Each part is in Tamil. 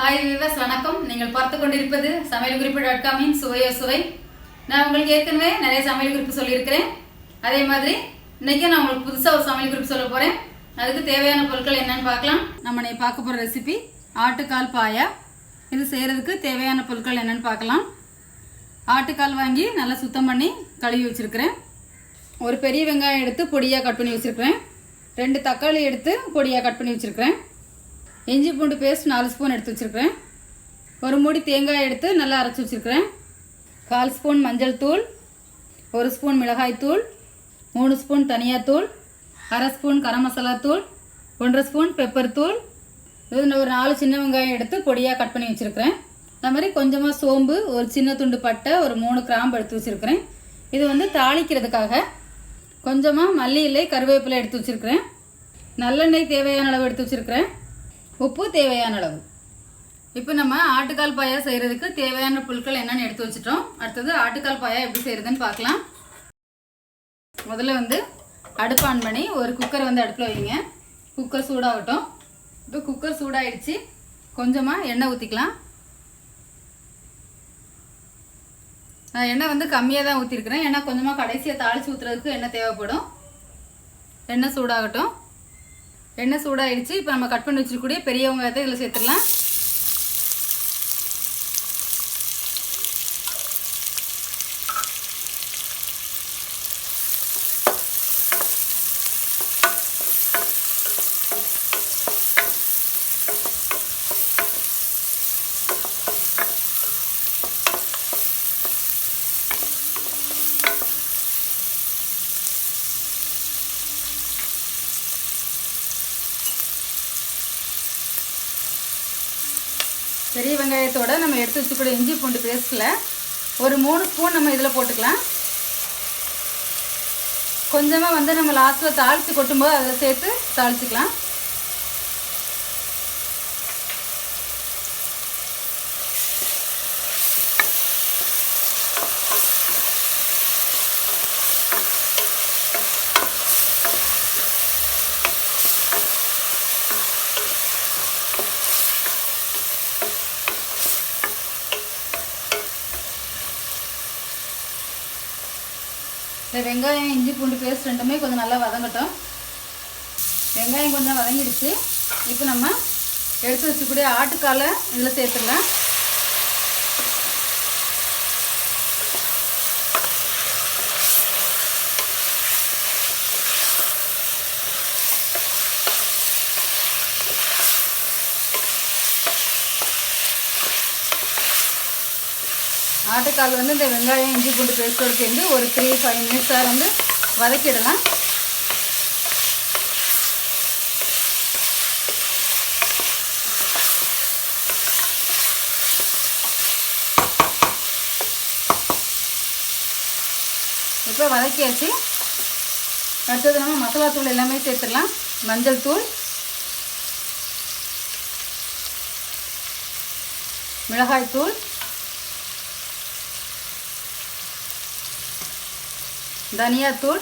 ஹாய் விவஸ் வணக்கம். நீங்கள் பார்த்து கொண்டிருப்பது சமையல் குறிப்பு டாட் காமின் சுவையோ சுவை. நான் உங்களுக்கு ஏற்கனவே நிறைய சமையல் குறிப்பு சொல்லியிருக்கிறேன். அதே மாதிரி இன்னைக்கு நான் உங்களுக்கு புதுசாக ஒரு சமையல் குறிப்பு சொல்ல போகிறேன் அதுக்கு தேவையான பொருட்கள் என்னன்னு பார்க்கலாம். நம்ம இன்னைக்கு பார்க்க போகிற ரெசிபி ஆட்டுக்கால் பாயா. இது செய்கிறதுக்கு தேவையான பொருட்கள் என்னன்னு பார்க்கலாம். ஆட்டுக்கால் வாங்கி நல்லா சுத்தம் பண்ணி கழுவி வச்சுருக்கிறேன். ஒரு பெரிய வெங்காயம் எடுத்து பொடியாக கட் பண்ணி வச்சுருக்கிறேன். ரெண்டு தக்காளி எடுத்து பொடியாக கட் பண்ணி வச்சுருக்கிறேன். இஞ்சி பூண்டு பேஸ்ட் நாலு ஸ்பூன் எடுத்து வச்சுருக்கிறேன். ஒரு மூடி தேங்காய் எடுத்து நல்லா அரைச்சி வச்சுருக்கிறேன். கால் ஸ்பூன் மஞ்சள் தூள் ஒரு ஸ்பூன் மிளகாய் தூள் மூணு ஸ்பூன் தனியாத்தூள் அரை ஸ்பூன் கரம் மசாலா தூள் ஒன்றரை ஸ்பூன் பெப்பர் தூள். இது ஒரு நாலு சின்ன வெங்காயம் எடுத்து பொடியாக கட் பண்ணி வச்சுருக்கிறேன். அது மாதிரி கொஞ்சமாக சோம்பு ஒரு சின்ன துண்டு பட்டை ஒரு மூணு கிராம்பு எடுத்து வச்சுருக்கிறேன். இது வந்து தாளிக்கிறதுக்காக கொஞ்சமாக மல்லி கருவேப்பிலை எடுத்து வச்சுருக்கிறேன். நல்லெண்ணெய் தேவையான அளவு எடுத்து வச்சுருக்கிறேன். உப்பு தேவையான அளவு. இப்போ நம்ம ஆட்டுக்கால் பாயா செய்கிறதுக்கு தேவையான பொருட்கள் என்னென்னு எடுத்து வச்சுட்டோம். அடுத்தது ஆட்டுக்கால் பாயா எப்படி செய்கிறதுன்னு பார்க்கலாம். முதல்ல வந்து அடுப்பு ஆன் பண்ணி ஒரு குக்கர் வந்து அடுப்பில் வைங்க. குக்கர் சூடாகட்டும். இப்போ குக்கர் சூடாயிடுச்சு. கொஞ்சமாக எண்ணெய் ஊற்றிக்கலாம் நான் எண்ணெய் வந்து கம்மியாக தான் ஊற்றிருக்கிறேன் ஏன்னா கொஞ்சமாக கடைசியாக தாளித்து ஊற்றுறதுக்கு எண்ணெய் தேவைப்படும். எண்ணெய் சூடாகட்டும். எண்ணெய் சூடாயிடுச்சு. இப்போ நம்ம கட் பண்ணி வச்சிருக்கக்கூடிய பெரிய வெங்காயத்தை இதில் சேர்த்துடலாம். பெரிய வெங்காயத்தோட நம்ம எடுத்து வச்சுக்கூட இஞ்சி பூண்டு பேஸ்ட்டில் ஒரு மூணு ஸ்பூன் நம்ம இதில் போட்டுக்கலாம். கொஞ்சமாக வந்து நம்ம லாஸ்ட்டில் தாளித்து கொட்டும்போது அதை சேர்த்து தாளிச்சிக்கலாம். இந்த வெங்காயம் இஞ்சி பூண்டு பேஸ்ட் ரெண்டுமே கொஞ்சம் நல்லா வதங்கட்டும். வெங்காயம் கொஞ்சம் வதங்கிடுச்சு. இப்போ நம்ம எடுத்து வச்சுக்கூடிய ஆட்டுக்காலை இதில் சேர்த்துடலாம். ஆட்டுக்கால் வந்து இந்த வெங்காயம் இஞ்சி பூண்டு பேஸ்ட்டோடு சேர்ந்து ஒரு த்ரீ ஃபைவ் மினிட்ஸாக வந்து வதக்கிடலாம். இப்போ வதக்கியாச்சு. அடுத்தது நம்ம மசாலா தூள் எல்லாமே சேர்த்துடலாம். மஞ்சள் தூள் மிளகாய் தூள் தனியாத்தூள்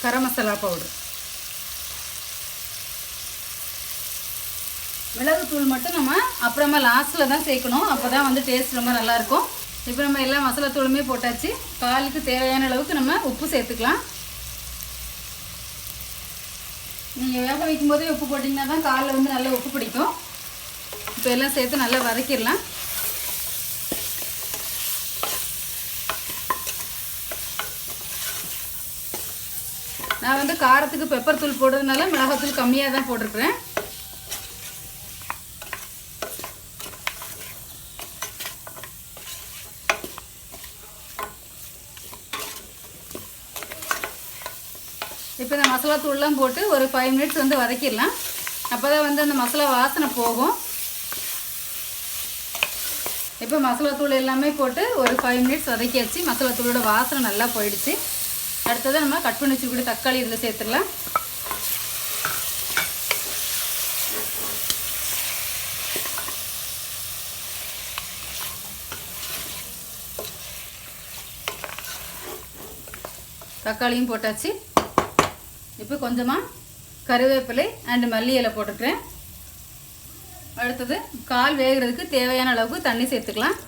கரம் மசாலா பவுடர் மிளகுத்தூள் மட்டும் நம்ம அப்புறமா லாஸ்ட்டில் தான் சேர்க்கணும். அப்போ தான் வந்து டேஸ்ட் ரொம்ப நல்லாயிருக்கும் இப்போ நம்ம எல்லா மசாலா தூளுமே போட்டாச்சு. காலுக்கு தேவையான அளவுக்கு நம்ம உப்பு சேர்த்துக்கலாம். நீங்கள் வேக வைக்கும் போதே உப்பு போட்டிங்கன்னா தான் காலில் வந்து நல்லா உப்பு பிடிக்கும். இப்போ எல்லாம் சேர்த்து நல்லா வதக்கிடலாம். நான் வந்து காரத்துக்கு பெப்பர் தூள் போடுறதுனால மிளகாத்தூள் கம்மியாக தான் போட்டிருக்கிறேன். இப்போ இந்த மசாலா தூள்லாம் போட்டு ஒரு ஃபைவ் மினிட்ஸ் வந்து வதக்கிடலாம். அப்போ தான் வந்து அந்த மசாலா வாசனை போகும். இப்போ மசாலா தூள் எல்லாமே போட்டு ஒரு ஃபைவ் மினிட்ஸ் வதக்கியாச்சு. மசாலா தூளோட வாசனை நல்லா போயிடுச்சு. அடுத்ததாக நம்ம கட் பண்ணி வச்சுக்கூடிய தக்காளி இதில் சேர்த்துடலாம். தக்காளியும் போட்டாச்சு. இப்போ கொஞ்சமாக கருவேப்பிலை அண்டு மல்லி இலை போட்டுக்கிறேன். அடுத்தது கால் வேகிறதுக்கு தேவையான அளவுக்கு தண்ணி சேர்த்துக்கலாம்.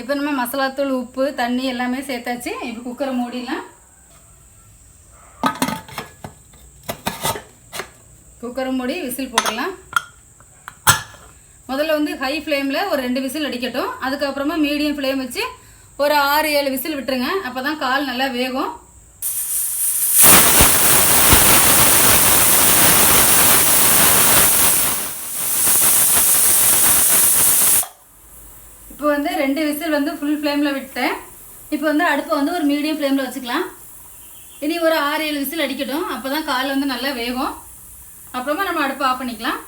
இப்போ நம்ம மசாலாத்தூள் உப்பு தண்ணி எல்லாமே சேர்த்தாச்சு. இப்போ குக்கரை மூடிடலாம். குக்கரை மூடி விசில் போட்டுடலாம். முதல்ல வந்து ஹை ஃப்ளேமில் ஒரு ரெண்டு விசில் அடிக்கட்டும். அதுக்கப்புறமா மீடியம் ஃப்ளேம் வச்சு ஒரு ஆறு ஏழு விசில் விட்டுருங்க. அப்போ தான் கால் நல்லா வேகும் இப்போ வந்து ரெண்டு விசில் வந்து ஃபுல் ஃப்ளேமில் விட்டேன். இப்போ வந்து அடுப்பை வந்து ஒரு மீடியம் ஃப்ளேமில் வச்சுக்கலாம். இனி ஒரு ஆறு ஏழு விசில் அடிக்கட்டும். அப்போ தான் கால் வந்து நல்லா வேகும். அப்புறமா நம்ம அடுப்பை ஆஃப் பண்ணிக்கலாம்.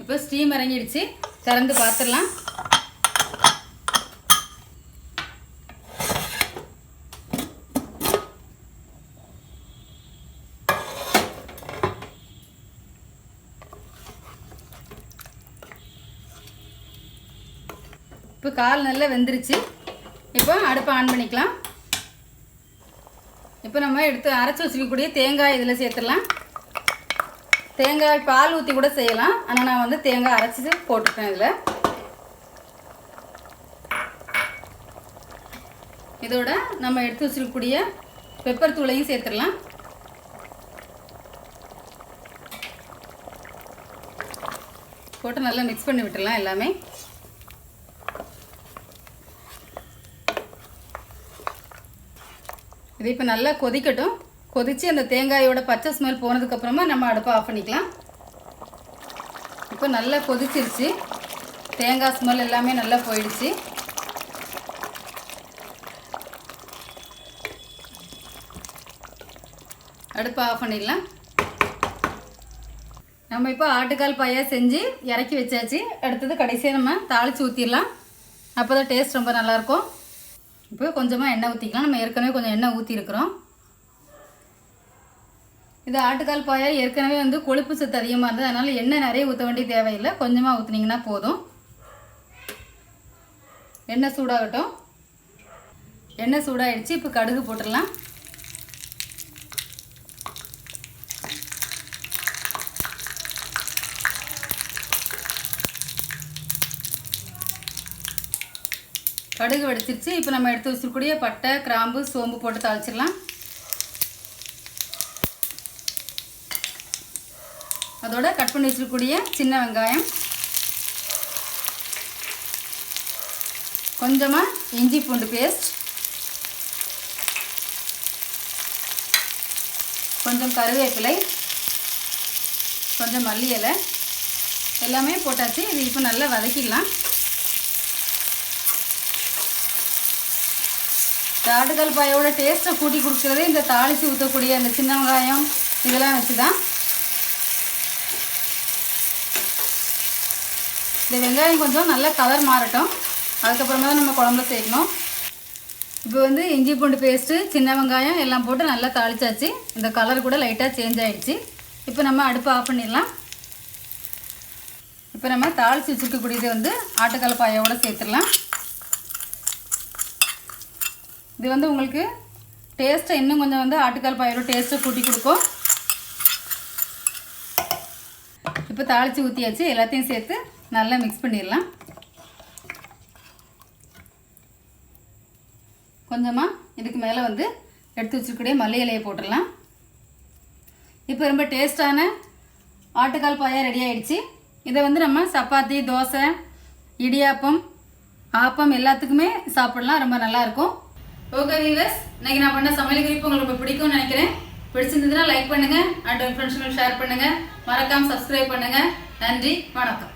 இப்போ ஸ்டீம் இறங்கிடுச்சு. திறந்து பார்த்துடலாம். இப்போ கால் நல்லா வெந்துருச்சு. இப்போ அடுப்பை ஆன் பண்ணிக்கலாம். இப்போ நம்ம எடுத்து அரைச்சி வச்சுக்கக்கூடிய தேங்காய் இதில் சேர்த்துடலாம். தேங்காய் பால் ஊற்றி கூட செய்யலாம். ஆனால் நான் வந்து தேங்காய் அரைச்சி போட்டுட்டேன் இதில். இதோட நம்ம எடுத்து வச்சுருக்கக்கூடிய பெப்பர் தூளையும் சேர்த்துடலாம். போட்டு நல்லா மிக்ஸ் பண்ணி விட்டுடலாம் எல்லாமே. இது இப்போ நல்லா கொதிக்கட்டும். கொதித்து அந்த தேங்காயோட பச்சை ஸ்மெல் போனதுக்கப்புறமா நம்ம அடுப்பை ஆஃப் பண்ணிக்கலாம். இப்போ நல்லா கொதிச்சிருச்சு. தேங்காய் ஸ்மெல் எல்லாமே நல்லா போயிடுச்சு. அடுப்பை ஆஃப் பண்ணிடலாம். நம்ம இப்போ ஆட்டுக்கால் பாயா செஞ்சு இறக்கி வச்சாச்சு. அடுத்தது கடைசியாக நம்ம தாளித்து ஊற்றிடலாம் அப்போ தான் டேஸ்ட் ரொம்ப நல்லாயிருக்கும் இப்போ கொஞ்சமாக எண்ணெய் ஊற்றிக்கலாம் நம்ம ஏற்கனவே கொஞ்சம் எண்ணெய் ஊற்றிருக்கிறோம் இது ஆட்டுக்கால் பாயா ஏற்கனவே வந்து கொழுப்பு சத்து அதிகமாக இருந்தது. அதனால் எண்ணெய் நிறைய ஊற்ற வேண்டிய தேவையில்லை. கொஞ்சமாக ஊற்றுனீங்கன்னா போதும். எண்ணெய் சூடாகட்டும். எண்ணெய் சூடாகிடுச்சு இப்போ கடுகு போட்டுடலாம். கடுகு வெடிச்சிருச்சு. இப்போ நம்ம எடுத்து வச்சிருக்கூடிய பட்டை கிராம்பு சோம்பு போட்டு தாளிச்சிடலாம். அதோட கட் பண்ணி வச்சிருக்கக்கூடிய சின்ன வெங்காயம். கொஞ்சமாக இஞ்சி பூண்டு பேஸ்ட். கொஞ்சம் கருவேப்பிலை. கொஞ்சம் மல்லி இலை எல்லாமே போட்டாச்சு. இது இப்போ நல்லா வதக்கிடலாம். ஆட்டுக்கால் பாயோட டேஸ்ட்டை கூட்டி கொடுக்குறதே இந்த தாளித்து ஊற்றக்கூடிய அந்த சின்ன வெங்காயம் இதெல்லாம் வச்சு தான் இந்த வெங்காயம் கொஞ்சம் நல்லா கலர் மாறட்டும். அதுக்கப்புறமா தான் நம்ம குழம்புல சேர்க்கணும். இப்போ வந்து இஞ்சி பூண்டு பேஸ்ட்டு சின்ன வெங்காயம் எல்லாம் போட்டு நல்லா தாளிச்சாச்சு. இந்த கலர் கூட லைட்டாக சேஞ்ச் ஆகிடுச்சு இப்போ நம்ம அடுப்பை ஆஃப் பண்ணிடலாம். இப்போ நம்ம தாளித்து வச்சுருக்கக்கூடியது வந்து ஆட்டுக்கால் பாயோட சேர்த்துடலாம். இது வந்து உங்களுக்கு டேஸ்ட்டை இன்னும் கொஞ்சம் வந்து ஆட்டுக்கால் பாயோட டேஸ்ட்டை கூட்டி கொடுக்கும். இப்போ தாளித்து ஊற்றியாச்சு எல்லாத்தையும் சேர்த்து நல்லா மிக்ஸ் பண்ணிடலாம். கொஞ்சமாக இதுக்கு மேலே வந்து எடுத்து வச்சுருக்கூடிய மல்லி இலையை போட்டுடலாம். இப்போ ரொம்ப டேஸ்டான ஆட்டுக்கால் பாயா ரெடி ஆயிடுச்சு. இதை வந்து நம்ம சப்பாத்தி தோசை இடியாப்பம் ஆப்பம் எல்லாத்துக்குமே சாப்பிடலாம். ரொம்ப நல்லாயிருக்கும் ஓகே வீவர்ஸ் இன்னைக்கு நான் பண்ண சமையல் குறிப்பு உங்களுக்கு ரொம்ப பிடிக்கும்னு நினைக்கிறேன். பிடிச்சிருந்ததுன்னா லைக் பண்ணுங்கள் அண்ட் ஃப்ரெண்ட்ஸுங்களுக்கு ஷேர் பண்ணுங்கள் மறக்காமல் சப்ஸ்கிரைப் பண்ணுங்கள் நன்றி. வணக்கம்.